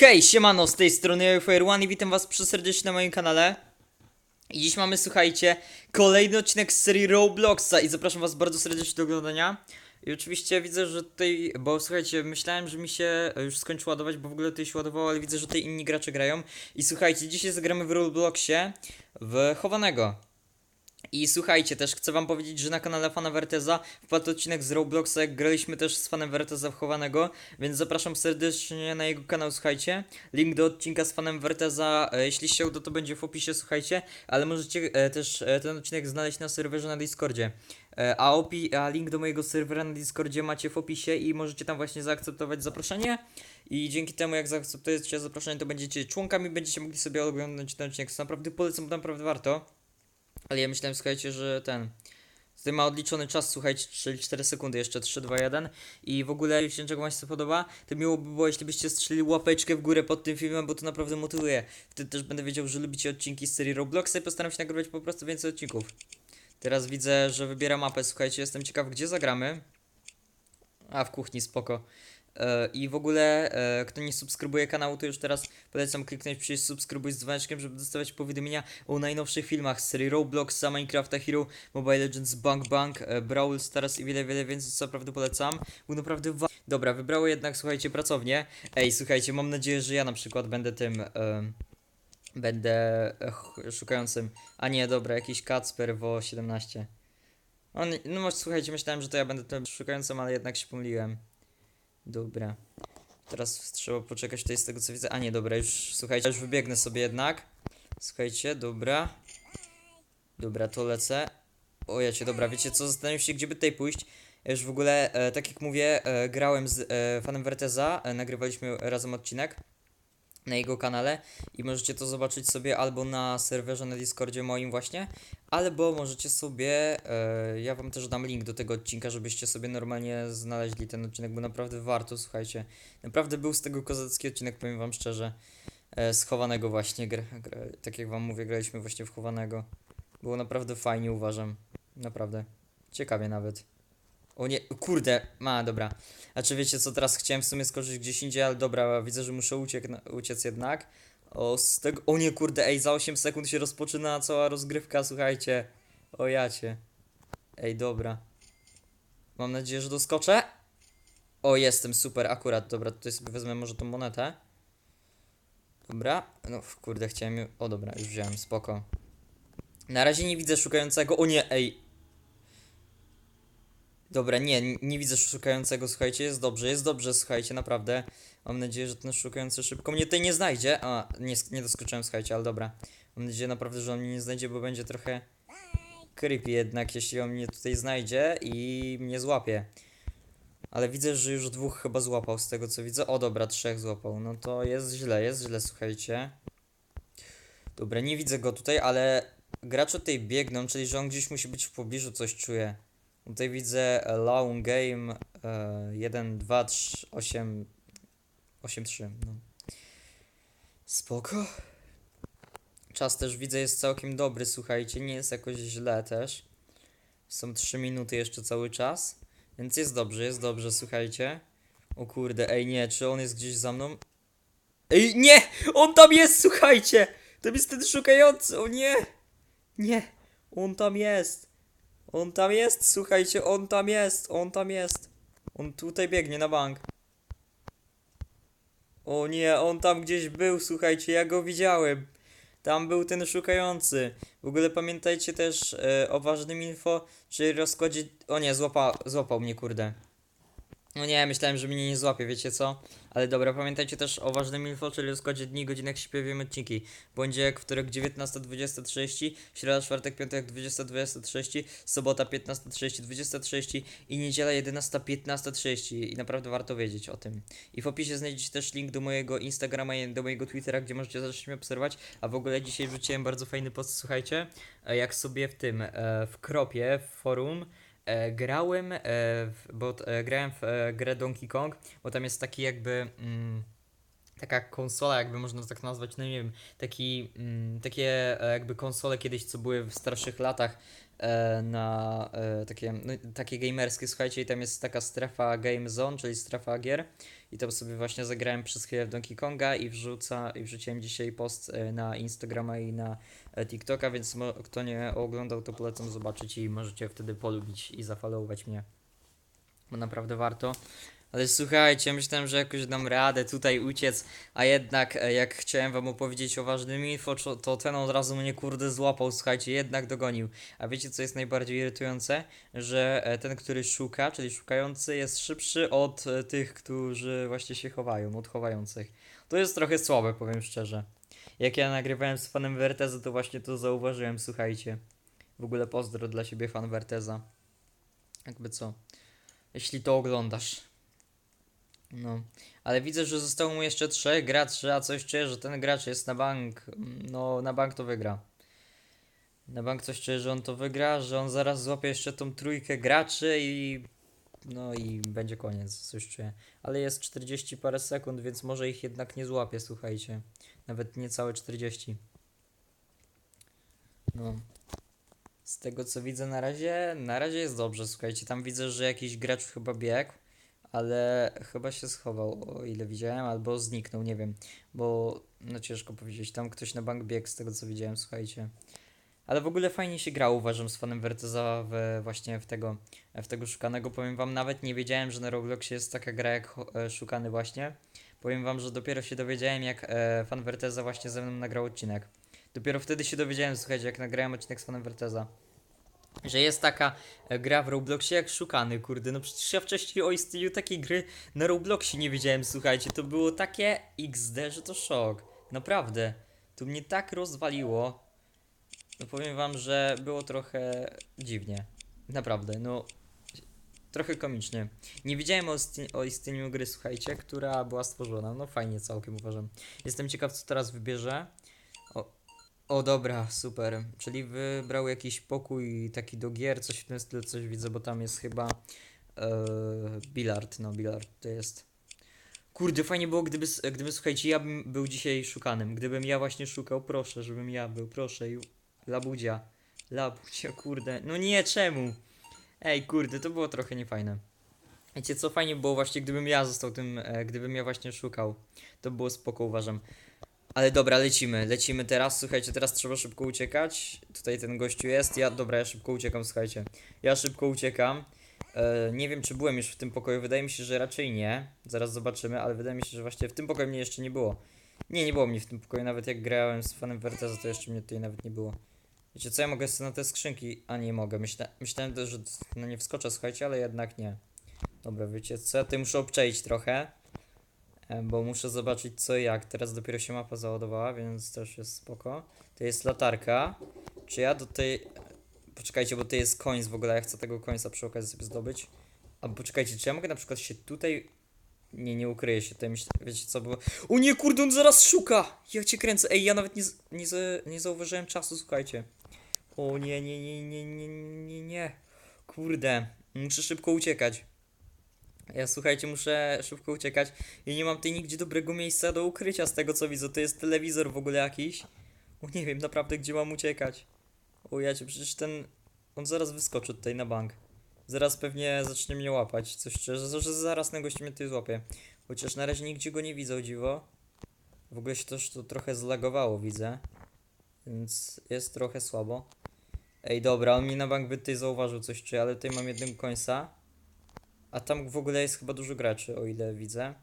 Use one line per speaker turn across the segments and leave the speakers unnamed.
Hej, siemano, z tej strony Fire One i witam was serdecznie na moim kanale. I dziś mamy, słuchajcie, kolejny odcinek z serii Robloxa i zapraszam was bardzo serdecznie do oglądania. I oczywiście widzę, że tutaj, bo słuchajcie, myślałem, że mi się już skończy ładować, bo w ogóle tutaj się ładowało, ale widzę, że tutaj inni gracze grają. I słuchajcie, dzisiaj zagramy w Robloxie w chowanego. I słuchajcie, też chcę wam powiedzieć, że na kanale Fana Verteza wpadł odcinek z Robloxa, graliśmy też z Fanem Verteza wchowanego, więc zapraszam serdecznie na jego kanał, słuchajcie. Link do odcinka z Fanem Verteza, e, jeśli się uda, to będzie w opisie, słuchajcie, ale możecie e, też e, ten odcinek znaleźć na serwerze na Discordzie. A, opi a link do mojego serwera na Discordzie macie w opisie i możecie tam właśnie zaakceptować zaproszenie. I dzięki temu, jak zaakceptujecie zaproszenie, to będziecie członkami, będziecie mogli sobie oglądać ten odcinek. To naprawdę polecam, bo naprawdę warto. Ale ja myślałem, słuchajcie, że ten. Tutaj ma odliczony czas, słuchajcie, czyli 4 sekundy, jeszcze 3, 2, 1. I w ogóle, jeśli czego Wam się podoba, to miło by było, jeśli byście strzelili łapeczkę w górę pod tym filmem, bo to naprawdę motywuje. Wtedy też będę wiedział, że lubicie odcinki z serii Robloxa i postaram się nagrywać po prostu więcej odcinków. Teraz widzę, że wybiera mapę, słuchajcie, jestem ciekaw, gdzie zagramy. A, w kuchni, spoko. E, I w ogóle, e, kto nie subskrybuje kanału, to już teraz polecam kliknąć przycisk subskrybuj z dzwoneczkiem, żeby dostawać powiadomienia o najnowszych filmach z serii Roblox, Minecrafta Hero, Mobile Legends, Bang Bang, e, Brawl Stars i wiele, wiele więcej, co naprawdę polecam. Był naprawdę wa- Dobra, wybrało jednak, słuchajcie, pracownię. Ej, słuchajcie, mam nadzieję, że ja na przykład będę tym... będę szukającym. A nie, dobra, jakiś Kacper wo 17. On, no może słuchajcie, myślałem, że to ja będę tym szukającym, ale jednak się pomyliłem. Dobra. Teraz trzeba poczekać tutaj z tego co widzę. A nie, dobra, już słuchajcie, już wybiegnę sobie jednak. Słuchajcie, dobra. Dobra, to lecę. O jacie, dobra, wiecie co, zastanawiam się, gdzie by tutaj pójść. Ja już w ogóle, e, tak jak mówię, e, grałem z e, fanem Verteza, e, nagrywaliśmy razem odcinek na jego kanale i możecie to zobaczyć sobie albo na serwerze na Discordzie moim właśnie, albo możecie sobie, e, ja wam też dam link do tego odcinka, żebyście sobie normalnie znaleźli ten odcinek, bo naprawdę warto, słuchajcie. Naprawdę był z tego kozacki odcinek, powiem wam szczerze. E, schowanego właśnie, gr, gr, tak jak wam mówię, graliśmy właśnie w chowanego. Było naprawdę fajnie, uważam. Naprawdę. Ciekawie nawet. O nie, kurde, ma, dobra. A czy wiecie co, teraz chciałem w sumie skoczyć gdzieś indziej, ale dobra, widzę, że muszę uciek, uciec jednak. O, z tego, o nie, kurde, ej, za 8 sekund się rozpoczyna cała rozgrywka, słuchajcie. O jacie. Ej, dobra. Mam nadzieję, że doskoczę. O, jestem, super, akurat, dobra, tutaj sobie wezmę może tą monetę. Dobra, no kurde, chciałem, o dobra, już wziąłem, spoko. Na razie nie widzę szukającego, o nie, ej, Dobra, nie, nie widzę szukającego, słuchajcie, jest dobrze, jest dobrze, słuchajcie, naprawdę. Mam nadzieję, że ten szukający szybko mnie tutaj nie znajdzie. A, nie, nie doskoczyłem, słuchajcie, ale dobra. Mam nadzieję naprawdę, że on mnie nie znajdzie, bo będzie trochę creepy jednak, jeśli on mnie tutaj znajdzie i mnie złapie. Ale widzę, że już dwóch chyba złapał z tego co widzę. O dobra, trzech złapał. No to jest źle, jest źle, słuchajcie. Dobra, nie widzę go tutaj, ale gracze tutaj biegną, czyli że on gdzieś musi być w pobliżu, coś czuję. Tutaj widzę e, long game e, 1, 2, 3, 8, 8, 3. No. Spoko. Czas też widzę jest całkiem dobry, słuchajcie, nie jest jakoś źle też. Są 3 minuty jeszcze cały czas, więc jest dobrze, jest dobrze, słuchajcie. O kurde, ej nie, czy on jest gdzieś za mną? Ej, nie! On tam jest, słuchajcie! To jest ten szukający, o nie! Nie! On tam jest! On tam jest, słuchajcie, on tam jest, on tam jest. On tutaj biegnie na bank. O nie, on tam gdzieś był, słuchajcie, ja go widziałem. Tam był ten szukający. W ogóle pamiętajcie też e, o ważnym info, czyli rozkładzie... O nie, złapa... złapał mnie, kurde. No nie, myślałem, że mnie nie złapie, wiecie co? Ale dobra, pamiętajcie też o ważnym info, czyli rozkładzie dni, godzinach śpiewiem odcinki. Będzie wtorek 19.20.30, środa, czwartek, piątek 20.20.30, sobota 15.30, 20.30 i niedziela 11.15.30 i naprawdę warto wiedzieć o tym. I w opisie znajdziecie też link do mojego Instagrama i do mojego Twittera, gdzie możecie zacząć mnie obserwować, a w ogóle dzisiaj wrzuciłem bardzo fajny post, słuchajcie, e, jak sobie w tym, e, w kropie, w forum, E, grałem, e, w, bo e, grałem w e, grę Donkey Kong, bo tam jest taki jakby mm, taka konsola, jakby można tak nazwać, no nie wiem, taki, mm, takie e, jakby konsole kiedyś, co były w starszych latach na e, takie, no, takie gamerskie, słuchajcie, i tam jest taka strefa Game Zone, czyli strefa gier i tam sobie właśnie zagrałem przez chwilę w Donkey Konga i wrzuca, i wrzuciłem dzisiaj post e, na Instagrama i na e, TikToka, więc kto nie oglądał, to polecam zobaczyć i możecie wtedy polubić i zafollowować mnie, bo naprawdę warto. Ale słuchajcie, myślałem, że jakoś dam radę tutaj uciec, a jednak e, jak chciałem wam opowiedzieć o ważnym info, to ten od razu mnie kurde złapał, słuchajcie, jednak dogonił. A wiecie co jest najbardziej irytujące? Że e, ten, który szuka, czyli szukający jest szybszy od e, tych, którzy właśnie się chowają, od chowających. To jest trochę słabe, powiem szczerze. Jak ja nagrywałem z fanem Werteza, to właśnie to zauważyłem, słuchajcie. W ogóle pozdro dla siebie fan Werteza. Jakby co. Jeśli to oglądasz. No, ale widzę, że zostało mu jeszcze trzech graczy, a coś czuję, że ten gracz jest na bank. No, na bank to wygra. Na bank coś czuję, że on to wygra, że on zaraz złapie jeszcze tą trójkę graczy i. No i będzie koniec, coś czuję. Ale jest 40 parę sekund, więc może ich jednak nie złapie, słuchajcie. Nawet niecałe 40. No. Z tego co widzę na razie, na razie jest dobrze, słuchajcie. Tam widzę, że jakiś gracz chyba biegł ale chyba się schował, o ile widziałem, albo zniknął, nie wiem, bo no ciężko powiedzieć, tam ktoś na bank biegł z tego co widziałem, słuchajcie. Ale w ogóle fajnie się grało, uważam, z fanem Verteza w, właśnie w tego, w tego szukanego. Powiem wam, nawet nie wiedziałem, że na Robloxie jest taka gra jak e, szukany właśnie. Powiem wam, że dopiero się dowiedziałem, jak e, fan Verteza właśnie ze mną nagrał odcinek. Dopiero wtedy się dowiedziałem, słuchajcie, jak nagrałem odcinek z fanem Verteza. Że jest taka e, gra w Robloxie jak szukany, kurde. No przecież ja wcześniej o istnieniu takiej gry na Robloxie nie wiedziałem, słuchajcie. To było takie XD, że to szok. Naprawdę. To mnie tak rozwaliło. No powiem wam, że było trochę dziwnie. Naprawdę, no. Trochę komicznie. Nie wiedziałem o, o istnieniu gry, słuchajcie, która była stworzona. No fajnie całkiem uważam. Jestem ciekaw, co teraz wybierze. O dobra, super. Czyli wybrał jakiś pokój taki do gier, coś w tym stylu, coś widzę, bo tam jest chyba e, bilard, no bilard to jest. Kurde, fajnie było, gdyby, gdyby, słuchajcie, ja bym był dzisiaj szukanym. Gdybym ja właśnie szukał, proszę, żebym ja był, proszę. i- Labudzia. Labudzia, kurde. No nie, czemu? Ej, kurde, to było trochę niefajne. Wiecie co, fajnie było właśnie, gdybym ja został tym, e, gdybym ja właśnie szukał. To było spoko, uważam. Ale dobra, lecimy, lecimy teraz. Słuchajcie, teraz trzeba szybko uciekać. Tutaj ten gościu jest. Ja, dobra, ja szybko uciekam, słuchajcie. Ja szybko uciekam. E, nie wiem, czy byłem już w tym pokoju. Wydaje mi się, że raczej nie. Zaraz zobaczymy, ale wydaje mi się, że właśnie w tym pokoju mnie jeszcze nie było. Nie, nie było mnie w tym pokoju. Nawet jak grałem z fanem Verteza, to jeszcze mnie tutaj nawet nie było. Wiecie co, ja mogę sobie na te skrzynki... A nie mogę. Myśla... Myślałem, że no nie wskoczę, słuchajcie, ale jednak nie. Dobra, wiecie co, ja tutaj muszę obczaić trochę. E, Bo muszę zobaczyć co i jak. Teraz dopiero się mapa załadowała, więc też jest spoko. To jest latarka. Czy ja do tej... Poczekajcie, bo to jest końc w ogóle. Ja chcę tego końca przy okazji sobie zdobyć. A poczekajcie, czy ja mogę na przykład się tutaj... Nie, nie ukryję się. Myślę, wiecie co było... O nie, kurde, on zaraz szuka! Ja cię kręcę. Ej, ja nawet nie, nie, nie zauważyłem czasu, słuchajcie. O nie, nie, nie, nie, nie, nie, nie. Kurde. Muszę szybko uciekać. Ja słuchajcie, muszę szybko uciekać i nie mam tutaj nigdzie dobrego miejsca do ukrycia z tego co widzę. To jest telewizor w ogóle jakiś. O nie wiem naprawdę gdzie mam uciekać. O ja cię, przecież ten... On zaraz wyskoczy tutaj na bank. Zaraz pewnie zacznie mnie łapać. Coś szczerze, że zaraz na gości mnie tutaj złapie. Chociaż na razie nigdzie go nie widzę, o dziwo. W ogóle się też to trochę zlagowało, widzę. Więc jest trochę słabo. Ej, dobra, on mi na bank by tutaj zauważył coś, czy ale tutaj mam jednego końca. A tam w ogóle jest chyba dużo graczy, o ile widzę.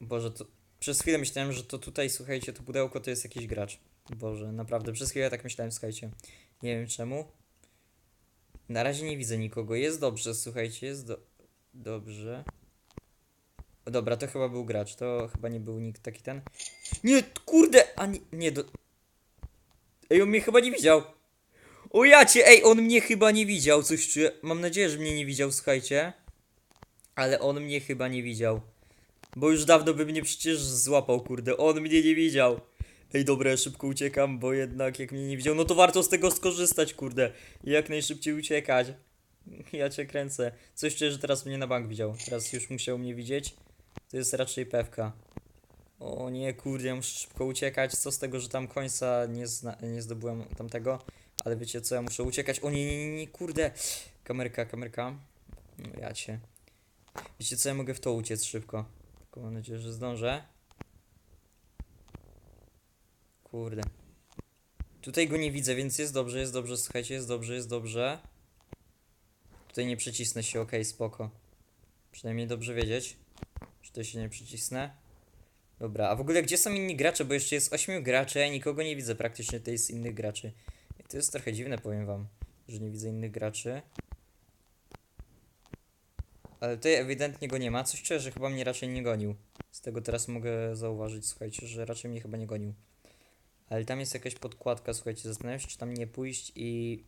Boże, to... Przez chwilę myślałem, że to tutaj, słuchajcie, to pudełko to jest jakiś gracz. Boże, naprawdę, przez chwilę tak myślałem, słuchajcie. Nie wiem czemu. Na razie nie widzę nikogo. Jest dobrze, słuchajcie, jest do... dobrze. Dobra, to chyba był gracz, to chyba nie był nikt taki ten. Nie, kurde, a nie, nie do... Ej, on mnie chyba nie widział. O ja cię, ej, on mnie chyba nie widział, coś czuję. Mam nadzieję, że mnie nie widział, słuchajcie. Ale on mnie chyba nie widział. Bo już dawno by mnie przecież złapał, kurde. On mnie nie widział. Ej, dobra, ja szybko uciekam, bo jednak jak mnie nie widział, no to warto z tego skorzystać, kurde. I jak najszybciej uciekać. Ja cię kręcę. Coś czuję, że teraz mnie na bank widział. Teraz już musiał mnie widzieć. To jest raczej pewka. O nie, kurde, ja muszę szybko uciekać. Co z tego, że tam końca nie, nie zdobyłem tamtego. Ale wiecie co, ja muszę uciekać. O nie, nie, nie, nie, kurde. Kamerka, kamerka. No ja cię. Wiecie co, ja mogę w to uciec szybko. Tylko mam nadzieję, że zdążę. Kurde. Tutaj go nie widzę, więc jest dobrze, jest dobrze, słuchajcie, jest dobrze, jest dobrze. Tutaj nie przycisnę się, okej, spoko. Przynajmniej dobrze wiedzieć, że tutaj się nie przycisnę. Dobra, a w ogóle gdzie są inni gracze, bo jeszcze jest 8 graczy, a ja nikogo nie widzę praktycznie tutaj z innych graczy. I to jest trochę dziwne, powiem wam, że nie widzę innych graczy. Ale tutaj ewidentnie go nie ma, coś czuję, że chyba mnie raczej nie gonił. Z tego teraz mogę zauważyć, słuchajcie, że raczej mnie chyba nie gonił. Ale tam jest jakaś podkładka, słuchajcie, zastanawiam się, czy tam nie pójść i...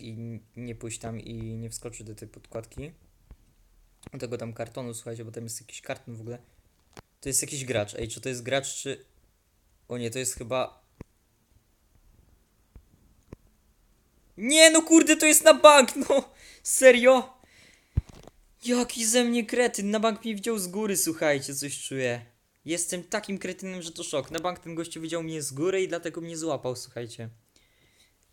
I nie pójść tam i nie wskoczyć do tej podkładki. Do tego tam kartonu, słuchajcie, bo tam jest jakiś karton w ogóle. To jest jakiś gracz. Ej, czy to jest gracz, czy... O nie, to jest chyba... Nie, no kurde, to jest na bank, no! Serio? Jaki ze mnie kretyn, na bank mnie widział z góry, słuchajcie, coś czuję. Jestem takim kretynem, że to szok. Na bank ten gościu widział mnie z góry i dlatego mnie złapał, słuchajcie.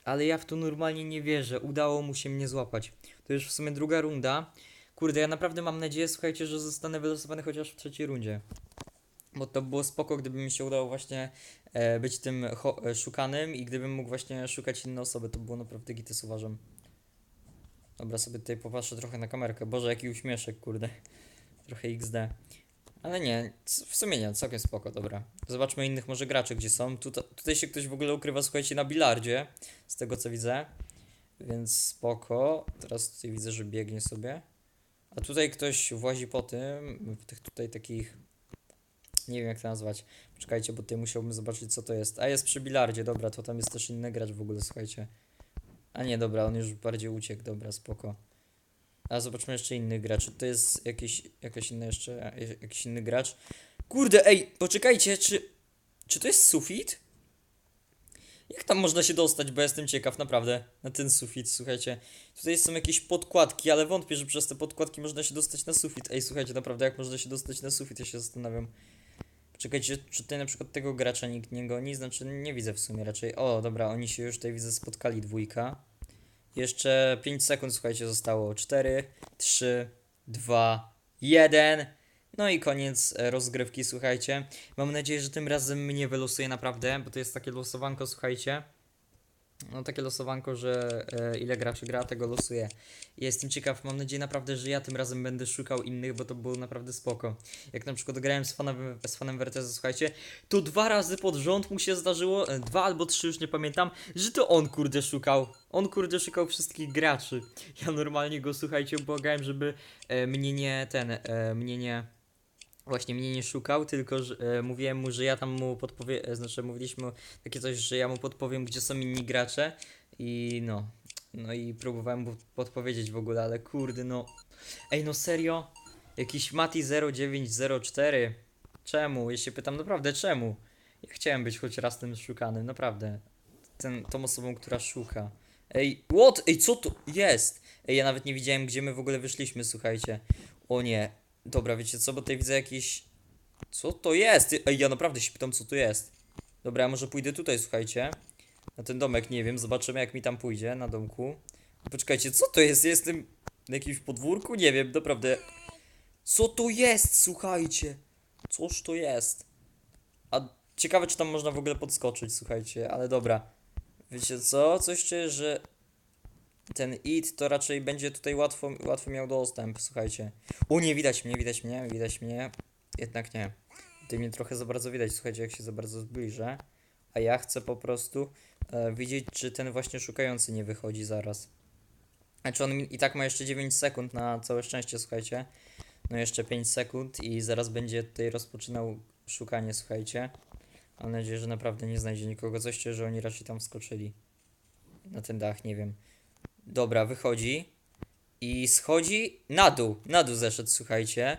Ale ja w to normalnie nie wierzę. Udało mu się mnie złapać. To już w sumie druga runda. Kurde, ja naprawdę mam nadzieję, słuchajcie, że zostanę wylosowany chociaż w trzeciej rundzie. Bo to było spoko, gdyby mi się udało właśnie e, być tym e, szukanym i gdybym mógł właśnie szukać inne osoby, to było naprawdę gites uważam. Dobra, sobie tutaj popatrzę trochę na kamerkę. Boże, jaki uśmieszek, kurde. Trochę XD. Ale nie, w sumie nie, całkiem spoko, dobra. Zobaczmy innych może graczy, gdzie są. Tuta, tutaj się ktoś w ogóle ukrywa, słuchajcie, na bilardzie, z tego co widzę. Więc spoko. Teraz tutaj widzę, że biegnie sobie. A tutaj ktoś włazi po tym, w tych tutaj takich... Nie wiem jak to nazwać. Poczekajcie, bo tutaj musiałbym zobaczyć co to jest. A jest przy bilardzie, dobra, to tam jest też inny gracz w ogóle, słuchajcie. A nie, dobra, on już bardziej uciekł, dobra, spoko. A zobaczmy jeszcze innych graczy. To jest jakiś, jakaś inna jeszcze, jakiś inny gracz. Kurde, ej, poczekajcie, czy, czy to jest sufit? Jak tam można się dostać, bo jestem ciekaw naprawdę na ten sufit, słuchajcie. Tutaj są jakieś podkładki, ale wątpię, że przez te podkładki można się dostać na sufit. Ej, słuchajcie, naprawdę jak można się dostać na sufit, ja się zastanawiam. Czekajcie, czy tutaj na przykład tego gracza nikt nie goni? Znaczy nie widzę w sumie raczej. O, dobra, oni się już tutaj widzę spotkali dwójka. Jeszcze 5 sekund, słuchajcie, zostało. 4, 3, 2, 1. No i koniec e, rozgrywki, słuchajcie. Mam nadzieję, że tym razem mnie wylosuje naprawdę, bo to jest takie losowanko, słuchajcie. No takie losowanko, że e, ile graczy gra, tego losuje. Jestem ciekaw, mam nadzieję naprawdę, że ja tym razem będę szukał innych, bo to było naprawdę spoko. Jak na przykład grałem z fanem, z fanem Verteza, słuchajcie, to dwa razy pod rząd mu się zdarzyło, e, dwa albo trzy, już nie pamiętam, że to on kurde szukał. On kurde szukał wszystkich graczy. Ja normalnie go, słuchajcie, błagałem, żeby e, mnie nie, ten, e, mnie nie... Właśnie mnie nie szukał, tylko że, e, mówiłem mu, że ja tam mu podpowiem, e, znaczy mówiliśmy takie coś, że ja mu podpowiem, gdzie są inni gracze i no, no i próbowałem mu podpowiedzieć w ogóle, ale kurde no, ej no serio, jakiś Mati 0904, czemu? Ja się pytam naprawdę czemu? Ja chciałem być choć raz tym szukanym, naprawdę, ten, tą osobą, która szuka. Ej, what? Ej, co to jest? Ej, ja nawet nie widziałem, gdzie my w ogóle wyszliśmy, słuchajcie. O nie. Dobra, wiecie co, bo tutaj widzę jakieś... Co to jest? Ej, ja naprawdę się pytam, co to jest. Dobra, ja może pójdę tutaj, słuchajcie. Na ten domek, nie wiem, zobaczymy jak mi tam pójdzie, na domku. Poczekajcie, co to jest? Jestem na jakimś podwórku? Nie wiem, naprawdę. Co to jest, słuchajcie? Cóż to jest? A ciekawe, czy tam można w ogóle podskoczyć, słuchajcie, ale dobra. Wiecie co? Coś czuję, że ten it to raczej będzie tutaj łatwo, łatwo miał dostęp, słuchajcie. O nie, widać mnie, widać mnie, widać mnie. Jednak nie. Tutaj mnie trochę za bardzo widać, słuchajcie, jak się za bardzo zbliżę. A ja chcę po prostu e, widzieć, czy ten właśnie szukający nie wychodzi zaraz. Znaczy on i tak ma jeszcze 9 sekund na całe szczęście, słuchajcie. No jeszcze 5 sekund i zaraz będzie tutaj rozpoczynał szukanie, słuchajcie. Mam nadzieję, że naprawdę nie znajdzie nikogo. Coś że oni raczej tam wskoczyli. Na ten dach, nie wiem. Dobra, wychodzi. I schodzi na dół. Na dół zeszedł, słuchajcie.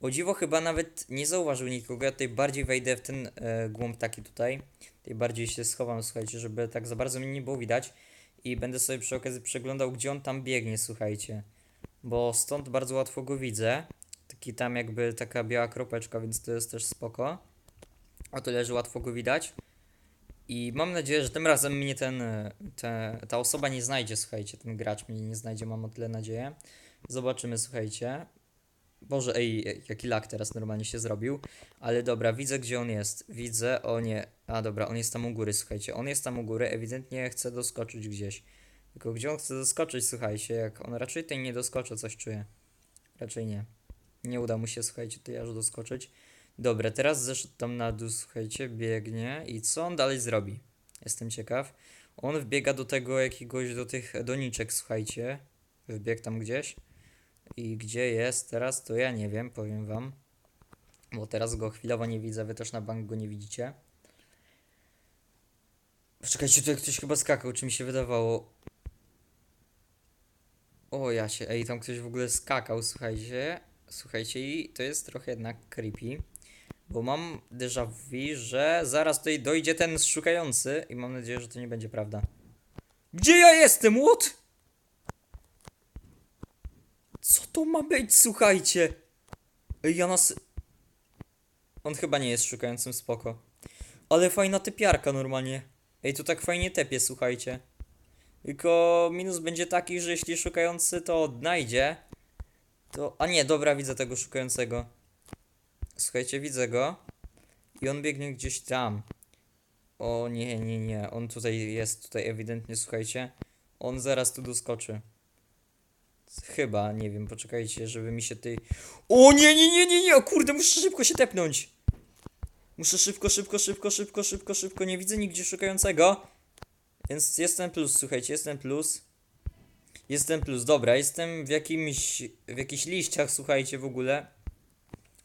O dziwo chyba nawet nie zauważył nikogo. Ja tutaj bardziej wejdę w ten e, głąb taki tutaj. Tutaj bardziej się schowam, słuchajcie, żeby tak za bardzo mnie nie było widać. I będę sobie przy okazji przeglądał, gdzie on tam biegnie, słuchajcie. Bo stąd bardzo łatwo go widzę. Tak taki tam jakby taka biała kropeczka, więc to jest też spoko. O tyle, że łatwo go widać. I mam nadzieję, że tym razem mnie ten, e, te, ta osoba nie znajdzie, słuchajcie, ten gracz mnie nie znajdzie, mam o tyle nadzieję. Zobaczymy, słuchajcie. Boże, ej, jaki lak teraz normalnie się zrobił. Ale dobra, widzę gdzie on jest. Widzę, o nie. A dobra, on jest tam u góry, słuchajcie. On jest tam u góry, ewidentnie chce doskoczyć gdzieś. Tylko gdzie on chce doskoczyć, słuchajcie, jak on raczej tutaj nie doskoczy, coś czuję. Raczej nie. Nie uda mu się, słuchajcie, tutaj aż doskoczyć. Dobra, teraz zeszedł tam na dół, słuchajcie, biegnie i co on dalej zrobi? Jestem ciekaw. On wbiega do tego jakiegoś, do tych doniczek, słuchajcie. Wbiegł tam gdzieś. I gdzie jest teraz, to ja nie wiem, powiem wam. Bo teraz go chwilowo nie widzę, wy też na bank go nie widzicie. Czekajcie, tutaj ktoś chyba skakał, czy mi się wydawało. O, ja się, ej, tam ktoś w ogóle skakał, słuchajcie. Słuchajcie, i to jest trochę jednak creepy. Bo mam déjà vu, że zaraz tutaj dojdzie ten szukający i mam nadzieję, że to nie będzie prawda. Gdzie ja jestem, what? Co to ma być, słuchajcie? Ej, ja nas... On chyba nie jest szukającym, spoko. Ale fajna typiarka normalnie. Ej, to tak fajnie tepie, słuchajcie. Tylko minus będzie taki, że jeśli szukający to odnajdzie, to... A nie, dobra, widzę tego szukającego. Słuchajcie, widzę go. I on biegnie gdzieś tam. O nie, nie, nie. On tutaj jest, tutaj ewidentnie, słuchajcie. On zaraz tu doskoczy. Chyba, nie wiem, poczekajcie, żeby mi się tej... O nie, nie, nie, nie, nie, o kurde, muszę szybko się tepnąć. Muszę szybko, szybko, szybko, szybko, szybko, szybko, nie widzę nigdzie szukającego. Więc jestem plus, słuchajcie, jestem plus. Jestem plus, dobra, jestem w jakimś, w jakichś liściach, słuchajcie, w ogóle.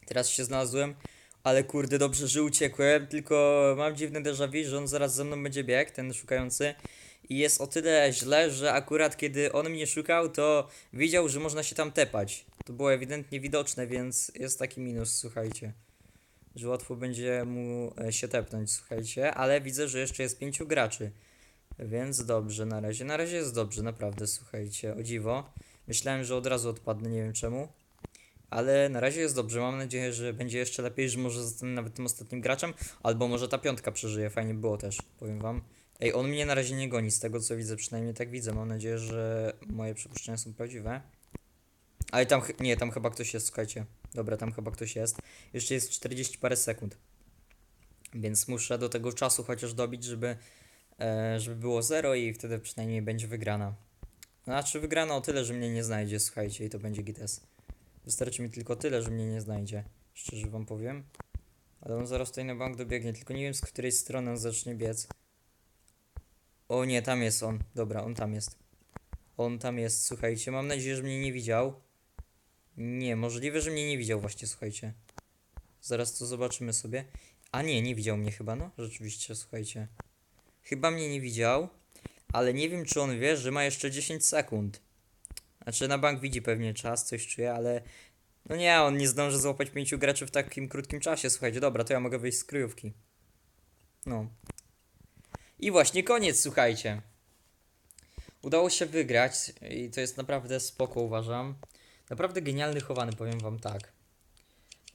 Teraz się znalazłem, ale kurde, dobrze, że uciekłem, tylko mam dziwne déjà vu, że on zaraz ze mną będzie biegł, ten szukający. I jest o tyle źle, że akurat kiedy on mnie szukał, to widział, że można się tam tepać. To było ewidentnie widoczne, więc jest taki minus, słuchajcie. Że łatwo będzie mu e, się tepnąć, słuchajcie. Ale widzę, że jeszcze jest pięciu graczy. Więc dobrze na razie. Na razie jest dobrze, naprawdę, słuchajcie. O dziwo. Myślałem, że od razu odpadnę, nie wiem czemu. Ale na razie jest dobrze. Mam nadzieję, że będzie jeszcze lepiej, że może zostanę nawet tym ostatnim graczem. Albo może ta piątka przeżyje. Fajnie było też, powiem wam. Ej, on mnie na razie nie goni, z tego co widzę, przynajmniej tak widzę. Mam nadzieję, że moje przypuszczenia są prawdziwe. Ale tam, nie, tam chyba ktoś jest, słuchajcie. Dobra, tam chyba ktoś jest. Jeszcze jest 40 parę sekund. Więc muszę do tego czasu chociaż dobić, żeby, e, żeby było 0 i wtedy przynajmniej będzie wygrana. Znaczy wygrana o tyle, że mnie nie znajdzie, słuchajcie, i to będzie GTS. Wystarczy mi tylko tyle, że mnie nie znajdzie. Szczerze wam powiem. Ale on zaraz tutaj na bank dobiegnie, tylko nie wiem z której strony on zacznie biec. O nie, tam jest on. Dobra, on tam jest. On tam jest, słuchajcie. Mam nadzieję, że mnie nie widział. Nie, możliwe, że mnie nie widział właśnie, słuchajcie. Zaraz to zobaczymy sobie. A nie, nie widział mnie chyba, no. Rzeczywiście, słuchajcie. Chyba mnie nie widział, ale nie wiem, czy on wie, że ma jeszcze 10 sekund. Znaczy, na bank widzi pewnie czas, coś czuje, ale... No nie, on nie zdąży złapać pięciu graczy w takim krótkim czasie, słuchajcie. Dobra, to ja mogę wyjść z kryjówki. No. I właśnie koniec, słuchajcie. Udało się wygrać i to jest naprawdę spoko, uważam. Naprawdę genialny chowany, powiem wam tak.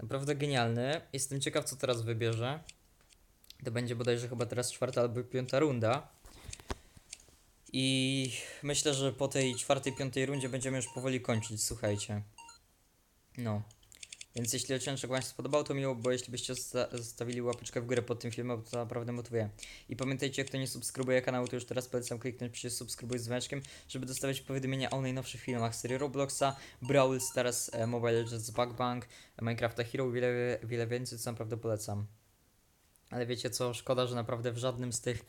Naprawdę genialny. Jestem ciekaw, co teraz wybierze. To będzie bodajże chyba teraz czwarta albo piąta runda. I myślę, że po tej czwartej, piątej rundzie będziemy już powoli kończyć, słuchajcie. No. Więc jeśli odcinek Wam się spodobał, to miło, bo jeśli byście zosta- zostawili łapeczkę w górę pod tym filmem, to naprawdę motywuje. I pamiętajcie, kto nie subskrybuje kanału, to już teraz polecam kliknąć przycisk subskrybuj z dzwoneczkiem, żeby dostawać powiadomienia o najnowszych filmach serii Robloxa, Brawl Stars, e, Mobile Legends, Bugbank, Minecrafta Hero wiele, wiele więcej, co naprawdę polecam. Ale wiecie co, szkoda, że naprawdę w żadnym z tych,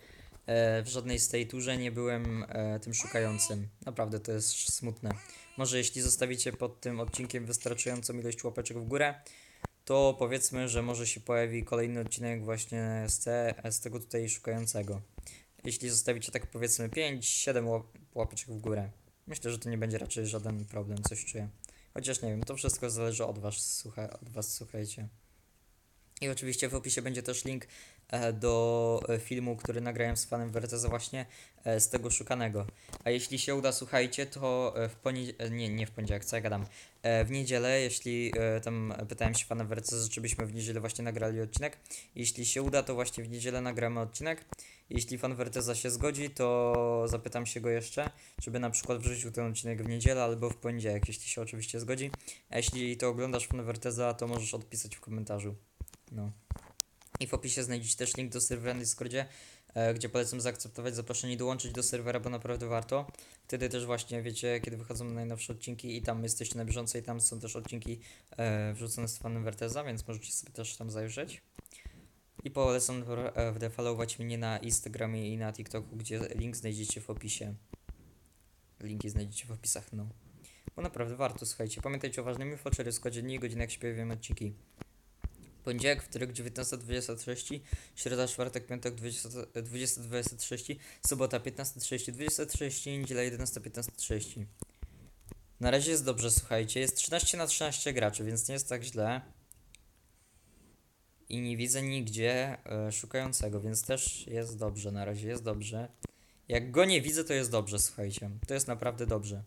w żadnej z tej turze nie byłem e, tym szukającym. Naprawdę to jest smutne. Może jeśli zostawicie pod tym odcinkiem wystarczającą ilość łapeczek w górę, to powiedzmy, że może się pojawi kolejny odcinek właśnie z, te, z tego tutaj szukającego. Jeśli zostawicie tak powiedzmy 5-7 łap łapeczek w górę. Myślę, że to nie będzie raczej żaden problem, coś czuję. Chociaż nie wiem, to wszystko zależy od was, słucha od was słuchajcie. I oczywiście w opisie będzie też link e, do e, filmu, który nagrałem z panem Werteza właśnie e, z tego szukanego. A jeśli się uda, słuchajcie, to w poniedziałek, nie, nie w poniedziałek, co ja gadam, w niedzielę, jeśli tam pytałem się pana Werteza, czy byśmy w niedzielę właśnie nagrali odcinek. Jeśli się uda, to właśnie w niedzielę nagramy odcinek. Jeśli fan Werteza się zgodzi, to zapytam się go jeszcze, żeby na przykład wrzucił ten odcinek w niedzielę albo w poniedziałek, jeśli się oczywiście zgodzi. A jeśli to oglądasz fan Werteza, to możesz odpisać w komentarzu. No. I w opisie znajdziecie też link do serwera na Discordzie, e, gdzie polecam zaakceptować zaproszenie i dołączyć do serwera, bo naprawdę warto. Wtedy też właśnie wiecie, kiedy wychodzą najnowsze odcinki i tam jesteście na bieżąco i tam są też odcinki e, wrzucone z fanem Werteza, więc możecie sobie też tam zajrzeć. I polecam e, wdefollowować mnie na Instagramie i na TikToku, gdzie link znajdziecie w opisie. Linki znajdziecie w opisach, no. Bo naprawdę warto, słuchajcie. Pamiętajcie o ważnym info, 4 składzie dni godzinach pojawiają odcinki. Poniedziałek, wtorek 19.26, środa, czwartek, piątek 20 20.26, sobota 15.30, 20.30, niedziela 11.15.30. Na razie jest dobrze, słuchajcie. Jest 13 na 13 graczy, więc nie jest tak źle. I nie widzę nigdzie e, szukającego, więc też jest dobrze. Na razie jest dobrze. Jak go nie widzę, to jest dobrze, słuchajcie. To jest naprawdę dobrze.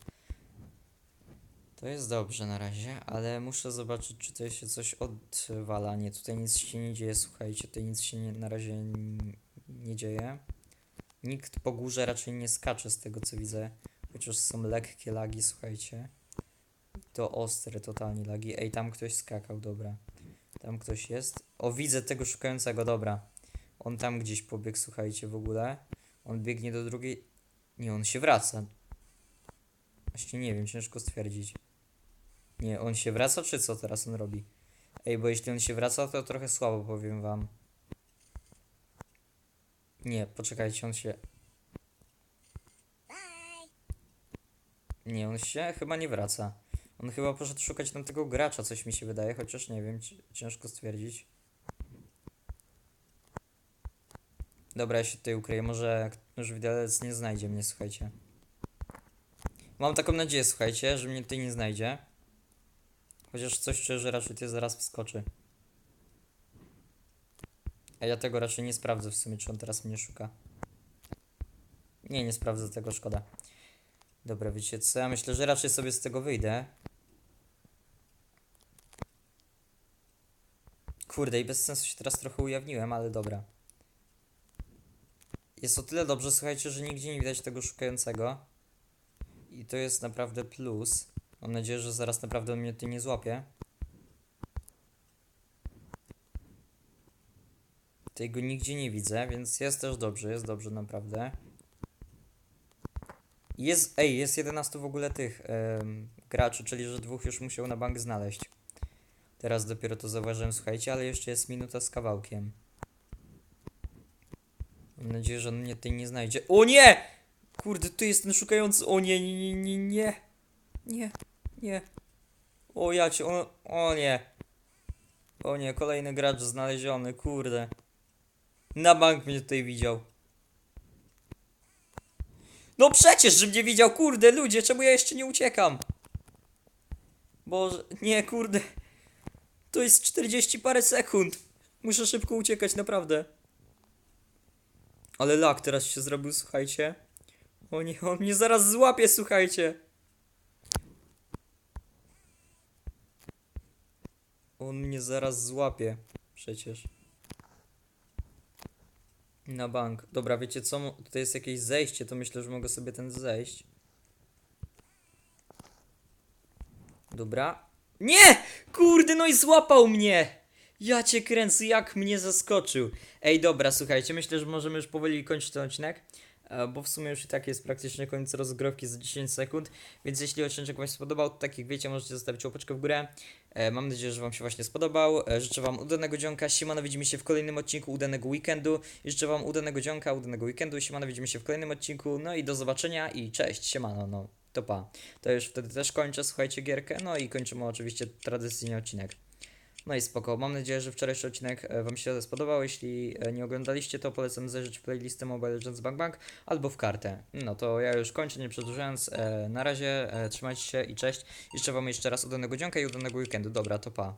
To jest dobrze na razie, ale muszę zobaczyć, czy tutaj się coś odwala. Nie, tutaj nic się nie dzieje, słuchajcie, tutaj nic się nie, na razie nie dzieje. Nikt po górze raczej nie skacze z tego, co widzę. Chociaż są lekkie lagi, słuchajcie. To ostre totalnie lagi. Ej, tam ktoś skakał, dobra. Tam ktoś jest. O, widzę tego szukającego, dobra. On tam gdzieś pobiegł, słuchajcie, w ogóle. On biegnie do drugiej... Nie, on się wraca. Właśnie nie wiem, ciężko stwierdzić. Nie, on się wraca, czy co teraz on robi? Ej, bo jeśli on się wraca, to trochę słabo, powiem wam. Nie, poczekajcie, on się... Nie, on się chyba nie wraca. On chyba poszedł szukać tamtego gracza, coś mi się wydaje, chociaż nie wiem, ci- ciężko stwierdzić. Dobra, ja się tutaj ukryję, może już widelec nie znajdzie mnie, słuchajcie. Mam taką nadzieję, słuchajcie, że mnie tutaj nie znajdzie. Chociaż coś że raczej tutaj zaraz wskoczy. A ja tego raczej nie sprawdzę w sumie, czy on teraz mnie szuka. Nie, nie sprawdzę tego, szkoda. Dobra, wiecie co? Ja myślę, że raczej sobie z tego wyjdę. Kurde, i bez sensu się teraz trochę ujawniłem, ale dobra. Jest o tyle dobrze, słuchajcie, że nigdzie nie widać tego szukającego. I to jest naprawdę plus. Mam nadzieję, że zaraz naprawdę mnie tutaj nie złapie. Tutaj go nigdzie nie widzę, więc jest też dobrze, jest dobrze naprawdę. Jest, ej, jest 11 w ogóle tych em, graczy, czyli że dwóch już musiał na bank znaleźć. Teraz dopiero to zauważyłem, słuchajcie, ale jeszcze jest minuta z kawałkiem. Mam nadzieję, że on mnie tutaj nie znajdzie. O nie! Kurde, tu jest ten szukający. O nie, nie, nie, nie, nie. Nie. O ja cię, o, o nie. O nie, kolejny gracz znaleziony, kurde. Na bank mnie tutaj widział. No przecież, że mnie widział, kurde, ludzie, czemu ja jeszcze nie uciekam? Boże, nie, kurde. To jest 40 parę sekund. Muszę szybko uciekać, naprawdę. Ale lak teraz się zrobił, słuchajcie. O nie, on mnie zaraz złapie, słuchajcie. On mnie zaraz złapie. Przecież. Na bank. Dobra, wiecie co? Tutaj jest jakieś zejście, to myślę, że mogę sobie ten zejść. Dobra. Nie! Kurde, no i złapał mnie! Ja cię kręcę, jak mnie zaskoczył. Ej, dobra, słuchajcie, myślę, że możemy już powoli kończyć ten odcinek. E, Bo w sumie już i tak jest praktycznie koniec rozgrywki za 10 sekund. Więc jeśli odcinek Wam się spodobał, to tak jak wiecie, możecie zostawić łapeczkę w górę. E, Mam nadzieję, że Wam się właśnie spodobał. E, Życzę Wam udanego dzionka. Siemano, widzimy się w kolejnym odcinku udanego weekendu. Życzę Wam udanego dzionka, udanego weekendu. Siemano, widzimy się w kolejnym odcinku. No i do zobaczenia i cześć, siemano, no. To pa. To już wtedy też kończę, słuchajcie, gierkę. No i kończymy oczywiście tradycyjnie odcinek. No i spoko. Mam nadzieję, że wczorajszy odcinek e, Wam się spodobał. Jeśli e, nie oglądaliście, to polecam zajrzeć w playlistę Mobile Legends Bang Bang albo w kartę. No to ja już kończę, nie przedłużając. E, na razie, trzymajcie się i cześć. Jeszcze Wam jeszcze raz udanego dzionka i udanego weekendu. Dobra, to pa.